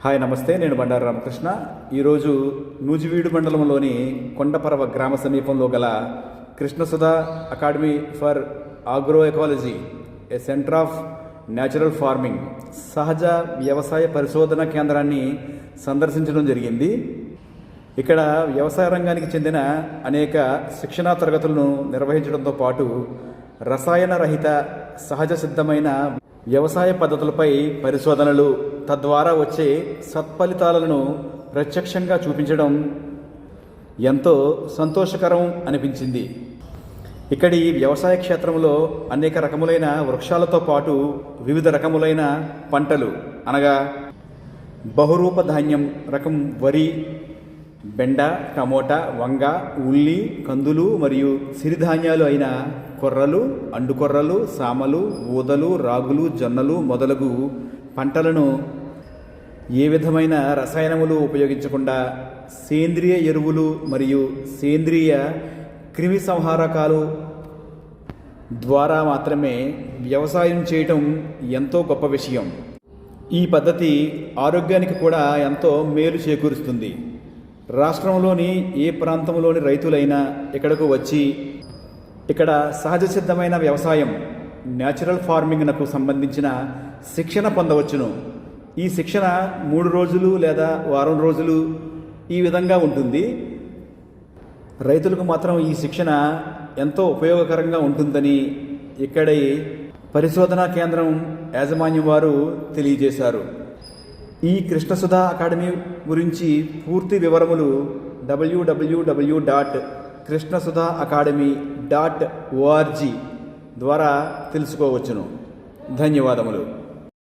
Hi నమస్తే నేను బండారు రామకృష్ణ. ఈరోజు నూజివీడు మండలంలోని కొండపరవ గ్రామ సమీపంలో గల Krishnasudha academy for agro ecology a centre of natural farming సహజ వ్యవసాయ పరిశోధన కేంద్రాన్ని సందర్శించడం జరిగింది. ఇక్కడ వ్యవసాయ రంగానికి చెందిన అనేక శిక్షణా తరగతులను నిర్వహించడంతో పాటు రసాయన రహిత సహజ సిద్ధమైన వ్యవసాయ పద్ధతులపై పరిశోధనలు తద్వారా వచ్చే సత్ఫలితాలను ప్రత్యక్షంగా చూపించడం ఎంతో సంతోషకరం అనిపించింది. ఇక్కడి వ్యవసాయ క్షేత్రంలో అనేక రకములైన వృక్షాలతో పాటు వివిధ రకములైన పంటలు అనగా బహురూప ధాన్యం రకం వరి బెండ టమోటా వంగ ఉల్లి కందులు మరియు సిరిధాన్యాలు అయిన కొర్రలు అండుకొర్రలు సామలు ఊదలు రాగులు జొన్నలు మొదలగు పంటలను ఏ విధమైన రసాయనములు ఉపయోగించకుండా సేంద్రియ ఎరువులు మరియు సేంద్రియ క్రిమి సంహారకాలు ద్వారా మాత్రమే వ్యవసాయం చేయటం ఎంతో గొప్ప విషయం. ఈ పద్ధతి ఆరోగ్యానికి కూడా ఎంతో మేలు చేకూరుస్తుంది. రాష్ట్రంలోని ఏ ప్రాంతంలోని రైతులైనా ఇక్కడకు వచ్చి ఇక్కడ సహజ సిద్ధమైన వ్యవసాయం న్యాచురల్ ఫార్మింగ్నకు సంబంధించిన శిక్షణ పొందవచ్చును. ఈ శిక్షణ మూడు రోజులు లేదా వారం రోజులు ఈ విధంగా ఉంటుంది. రైతులకు మాత్రం ఈ శిక్షణ ఎంతో ఉపయోగకరంగా ఉంటుందని ఇక్కడి పరిశోధనా కేంద్రం యాజమాన్యం వారు తెలియజేశారు. ఈ కృష్ణసుధా అకాడమీ గురించి పూర్తి వివరములు W W W dot Krishnasudha academy dot O R G ద్వారా తెలుసుకోవచ్చును. ధన్యవాదములు.